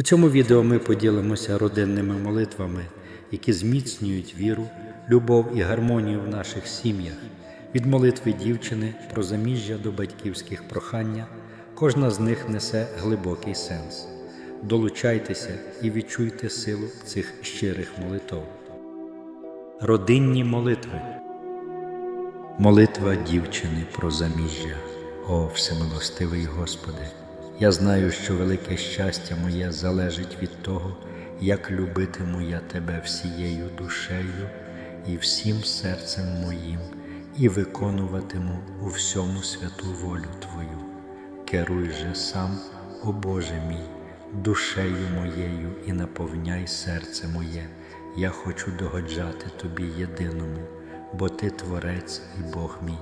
У цьому відео ми поділимося родинними молитвами, які зміцнюють віру, любов і гармонію в наших сім'ях. Від молитви дівчини про заміжжя до батьківських прохання, кожна з них несе глибокий сенс. Долучайтеся і відчуйте силу цих щирих молитов. Родинні молитви. Молитва дівчини про заміжжя. О, всемилостивий Господи! Я знаю, що велике щастя моє залежить від того, як любитиму я Тебе всією душею і всім серцем моїм, і виконуватиму у всьому святу волю Твою. Керуй же сам, о Боже мій, душею моєю і наповняй серце моє. Я хочу догоджати Тобі єдиному, бо Ти Творець і Бог мій.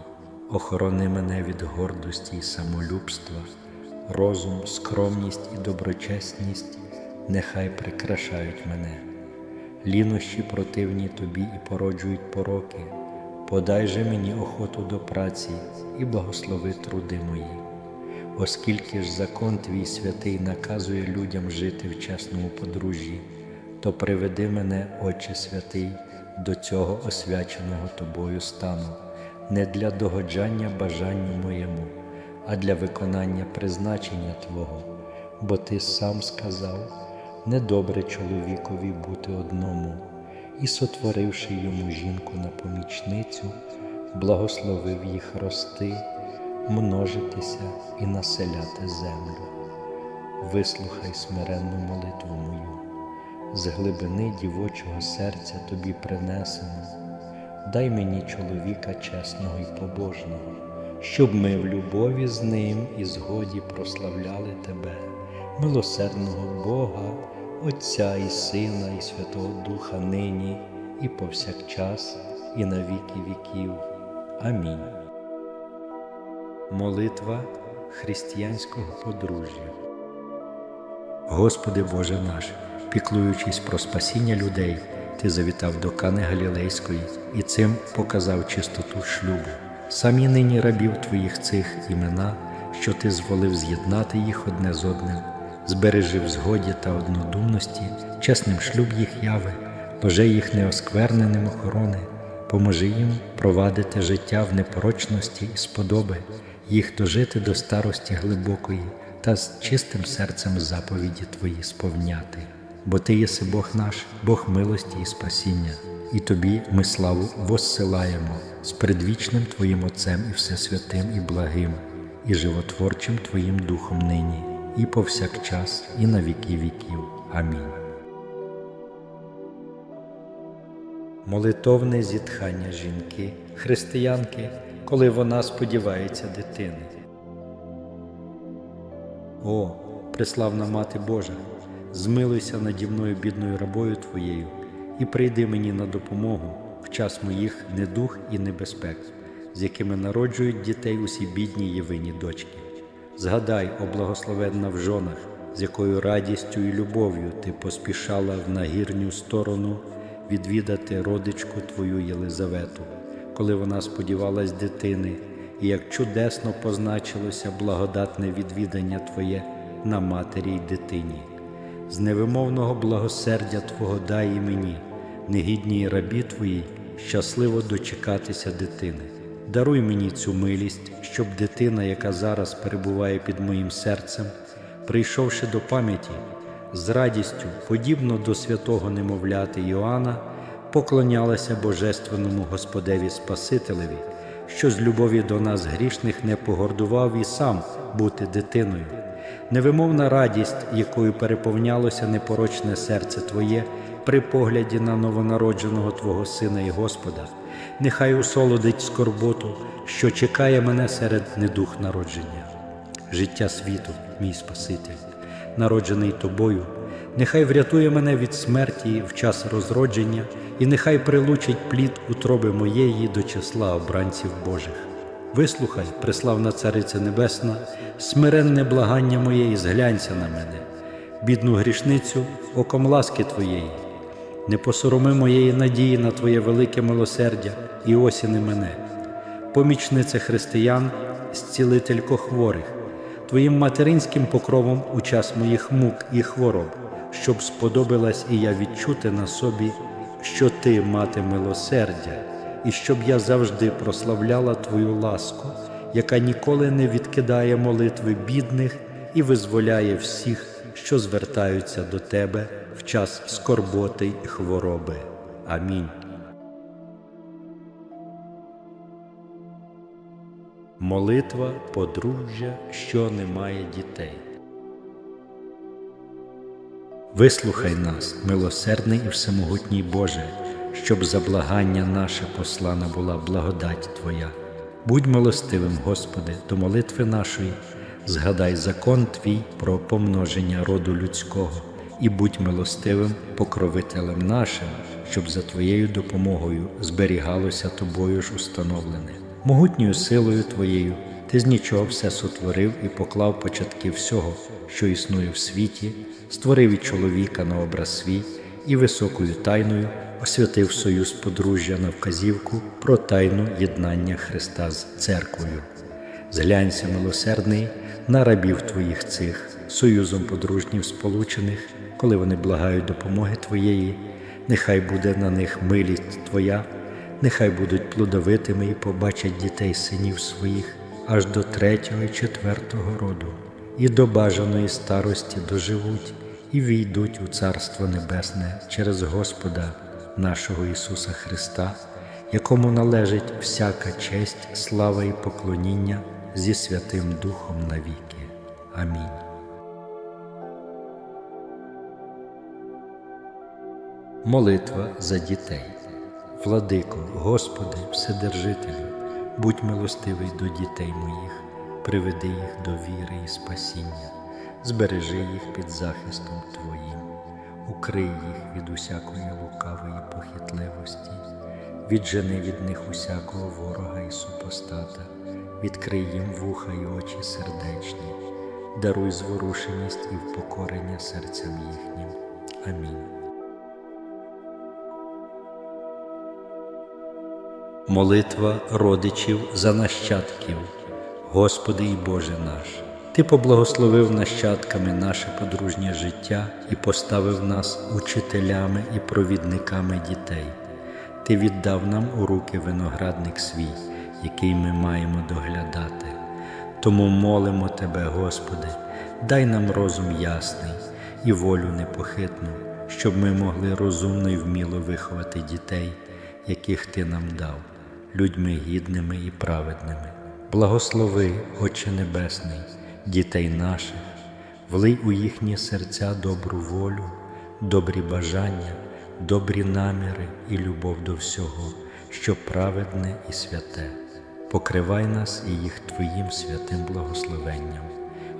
Охорони мене від гордості і самолюбства, розум, скромність і доброчесність нехай прикрашають мене. Лінощі противні тобі і породжують пороки, подай же мені охоту до праці і благослови труди мої. Оскільки ж закон твій святий наказує людям жити в чесному подружжі, то приведи мене, Отче святий, до цього освяченого тобою стану, не для догоджання бажанню моєму, а для виконання призначення Твого, бо Ти сам сказав, недобре чоловікові бути одному, і, сотворивши йому жінку на помічницю, благословив їх рости, множитися і населяти землю. Вислухай смиренну молитву мою, з глибини дівочого серця тобі принесено, дай мені чоловіка чесного і побожного, щоб ми в любові з ним і згоді прославляли тебе, милосердного Бога, Отця і Сина, і Святого Духа нині, і повсякчас, і на віки віків. Амінь. Молитва християнського подружжя. Господи Боже наш, піклуючись про спасіння людей, Ти завітав до Кани Галілейської і цим показав чистоту шлюбу. Самі нині рабів Твоїх цих імена, що Ти зволив з'єднати їх одне з одним, збережи в згоді та однодумності, чесним шлюб їх яви, ложе їх неоскверненим охорони, поможи їм провадити життя в непорочності і сподоби, їх дожити до старості глибокої та з чистим серцем заповіді Твої сповняти. Бо Ти єси Бог наш, Бог милості і спасіння, і Тобі ми славу воссилаємо з предвічним Твоїм Отцем і Всесвятим і благим, і животворчим Твоїм Духом нині, і повсякчас, і на віки віків. Амінь. Молитовне зітхання жінки, християнки, коли вона сподівається дитини. О, преславна Мати Божа, змилуйся наді мною бідною рабою Твоєю, і прийди мені на допомогу в час моїх недух і небезпек, з якими народжують дітей усі бідні євині дочки. Згадай, о благословенна в жонах, з якою радістю і любов'ю ти поспішала в нагірню сторону відвідати родичку Твою Єлизавету, коли вона сподівалась дитини, і як чудесно позначилося благодатне відвідання Твоє на матері й дитині. З невимовного благосердя Твого дай і мені, негідній рабі Твоїй, щасливо дочекатися дитини. Даруй мені цю милість, щоб дитина, яка зараз перебуває під моїм серцем, прийшовши до пам'яті, з радістю, подібно до святого немовляти Йоанна, поклонялася Божественному Господеві Спасителеві, що з любові до нас грішних не погордував і сам бути дитиною. Невимовна радість, якою переповнялося непорочне серце Твоє при погляді на новонародженого Твого Сина і Господа, нехай усолодить скорботу, що чекає мене серед недух народження, життя світу, мій Спаситель, народжений Тобою, нехай врятує мене від смерті в час розродження, і нехай прилучить плід утроби моєї до числа обранців Божих. Вислухай, преславна Цариця Небесна, смиренне благання моє і зглянься на мене, бідну грішницю, оком ласки Твоєї, не посороми моєї надії на Твоє велике милосердя і осіни мене, помічниця християн, зцілителько хворих, Твоїм материнським покровом у час моїх мук і хвороб, щоб сподобалась і я відчути на собі, що ти мати милосердя, і щоб я завжди прославляла Твою ласку, яка ніколи не відкидає молитви бідних і визволяє всіх, що звертаються до Тебе в час скорботи й хвороби. Амінь. Молитва подружжя, що не має дітей. Вислухай нас, милосердний і всемогутній Боже, щоб за благання наше послана була благодать Твоя. Будь милостивим, Господи, до молитви нашої, згадай закон Твій про помноження роду людського, і будь милостивим покровителем нашим, щоб за Твоєю допомогою зберігалося Тобою ж установлене. Могутньою силою Твоєю Ти з нічого все сотворив і поклав початки всього, що існує в світі, створив і чоловіка на образ свій і високою тайною освятив союз подружжя на вказівку про тайну єднання Христа з церквою. Зглянься, милосердний, на рабів Твоїх цих, союзом подружнів сполучених, коли вони благають допомоги Твоєї, нехай буде на них милість Твоя, нехай будуть плодовитими і побачать дітей синів своїх аж до третього і четвертого роду, і до бажаної старості доживуть, і війдуть у Царство Небесне через Господа нашого Ісуса Христа, якому належить всяка честь, слава і поклоніння зі Святим Духом навіки. Амінь. Молитва за дітей. Владико, Господи, Вседержителю, будь милостивий до дітей моїх, приведи їх до віри і спасіння, збережи їх під захистом Твоїм, укрий їх від усякої лукавої похитливості, віджени від них усякого ворога і супостата, відкрий їм вуха й очі сердечні, даруй зворушеність і впокорення серцям їхнім. Амінь. Молитва родичів за нащадків, Господи і Боже наш, Ти поблагословив нащадками наше подружнє життя і поставив нас учителями і провідниками дітей. Ти віддав нам у руки виноградник свій, який ми маємо доглядати. Тому молимо Тебе, Господи, дай нам розум ясний і волю непохитну, щоб ми могли розумно і вміло виховати дітей, яких Ти нам дав людьми гідними і праведними. Благослови, Отче Небесний, дітей наших, влий у їхні серця добру волю, добрі бажання, добрі наміри і любов до всього, що праведне і святе. Покривай нас і їх Твоїм святим благословенням,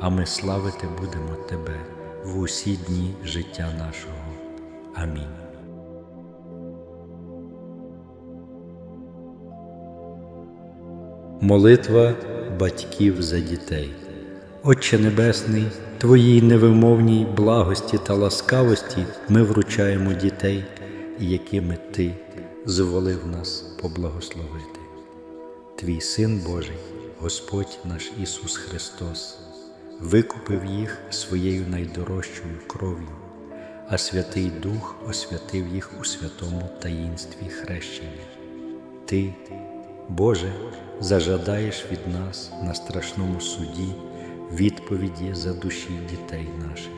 а ми славити будемо Тебе в усі дні життя нашого. Амінь. Молитва батьків за дітей. Отче Небесний, Твоїй невимовній благості та ласкавості ми вручаємо дітей, якими Ти зволив нас поблагословити. Твій Син Божий, Господь наш Ісус Христос, викупив їх своєю найдорожчою кров'ю, а Святий Дух освятив їх у святому таїнстві хрещення. Ти, Боже, зажадаєш від нас на страшному суді відповіді за душі дітей наших.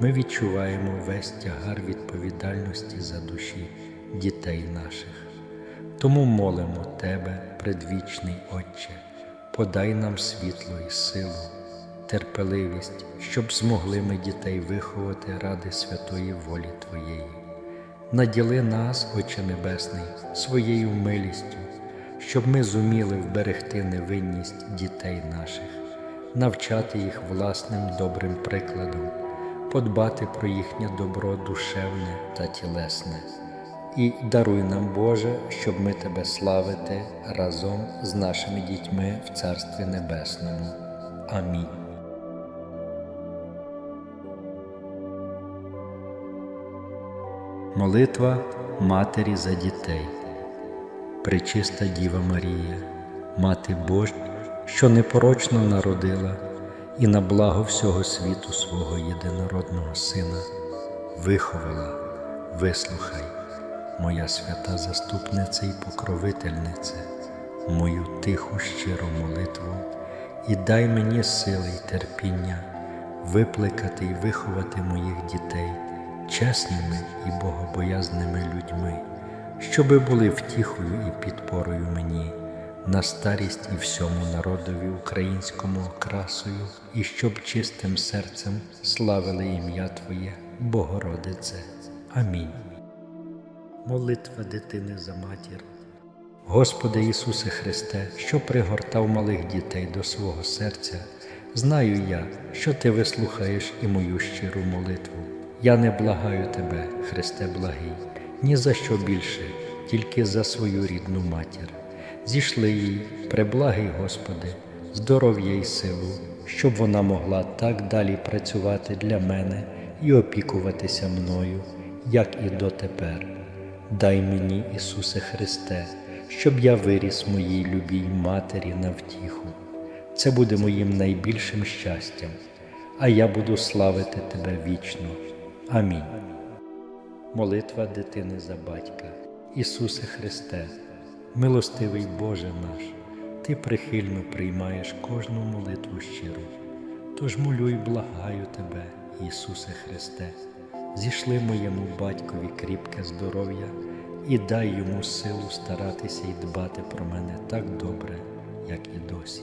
Ми відчуваємо весь тягар відповідальності за душі дітей наших. Тому молимо Тебе, предвічний Отче, подай нам світло і силу, терпеливість, щоб змогли ми дітей виховати ради святої волі Твоєї. Наділи нас, Отче Небесний, своєю милістю щоб ми зуміли вберегти невинність дітей наших, навчати їх власним добрим прикладом, подбати про їхнє добро душевне та тілесне. І даруй нам, Боже, щоб ми Тебе славити разом з нашими дітьми в Царстві Небесному. Амінь. Молитва Матері за дітей. Пречиста Діва Марія, Мати Божня, що непорочно народила і на благо всього світу свого єдинородного Сина, виховала, вислухай, моя свята заступниця і покровительниця, мою тиху щиру молитву і дай мені сили й терпіння випликати і виховати моїх дітей чесними і богобоязними людьми, щоби були втіхою і підпорою мені на старість і всьому народові українському окрасою, і щоб чистим серцем славили ім'я Твоє, Богородице. Амінь. Молитва дитини за матір. Господи Ісусе Христе, що пригортав малих дітей до свого серця, знаю я, що Ти вислухаєш і мою щиру молитву. Я не благаю Тебе, Христе благий, ні за що більше, тільки за свою рідну матір. Зійшли їй, преблагий Господи, здоров'я й силу, щоб вона могла так далі працювати для мене і опікуватися мною, як і дотепер. Дай мені, Ісусе Христе, щоб я виріс моїй любій матері на втіху. Це буде моїм найбільшим щастям, а я буду славити Тебе вічно. Амінь. Молитва дитини за батька. Ісусе Христе, милостивий Боже наш, Ти прихильно приймаєш кожну молитву щиру. Тож молю й благаю Тебе, Ісусе Христе, зійшли моєму батькові кріпке здоров'я і дай йому силу старатися і дбати про мене так добре, як і досі.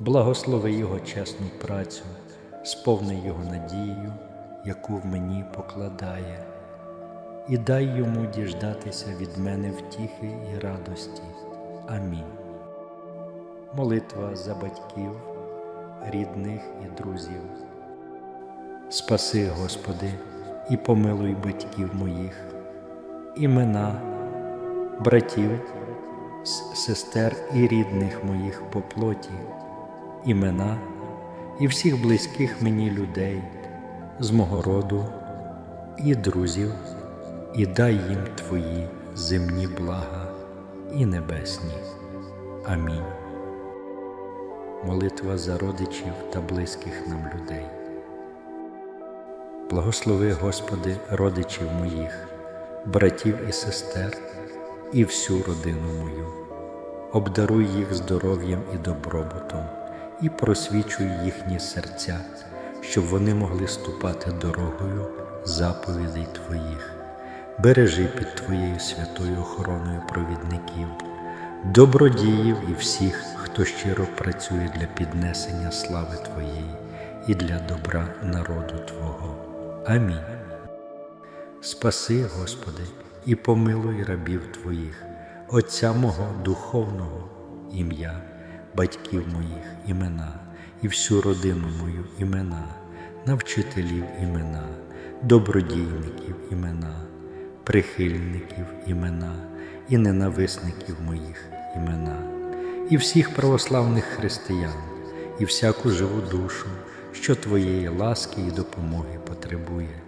Благослови його чесну працю, сповни його надією, яку в мені покладає, і дай йому діждатися від мене втіхи і радості. Амінь. Молитва за батьків, рідних і друзів. Спаси, Господи, і помилуй батьків моїх, імена, братів, сестер і рідних моїх по плоті, імена і всіх близьких мені людей з мого роду і друзів, і дай їм Твої земні блага і небесні. Амінь. Молитва за родичів та близьких нам людей. Благослови, Господи, родичів моїх, братів і сестер і всю родину мою, обдаруй їх здоров'ям і добробутом, і просвічуй їхні серця, щоб вони могли ступати дорогою заповідей Твоїх. Бережи під Твоєю святою охороною провідників, добродіїв і всіх, хто щиро працює для піднесення слави Твоєї і для добра народу Твого. Амінь. Спаси, Господи, і помилуй рабів Твоїх, Отця мого духовного ім'я, батьків моїх імена, і всю родину мою імена, навчителів імена, добродійників імена, прихильників імена і ненависників моїх імена, і всіх православних християн, і всяку живу душу, що Твоєї ласки і допомоги потребує.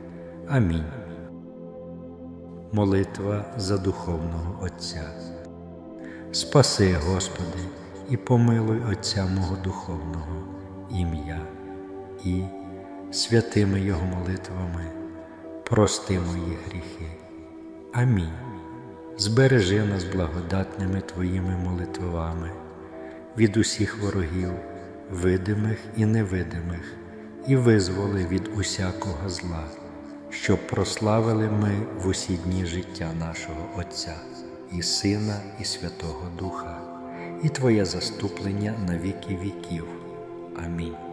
Амінь. Молитва за духовного Отця. Спаси, Господи, і помилуй Отця мого духовного ім'я і святими Його молитвами прости мої гріхи. Амінь. Збережи нас благодатними Твоїми молитвами від усіх ворогів, видимих і невидимих, і визволи від усякого зла, щоб прославили ми в усі дні життя нашого Отця, і Сина, і Святого Духа, і Твоє заступлення на віки віків. Амінь.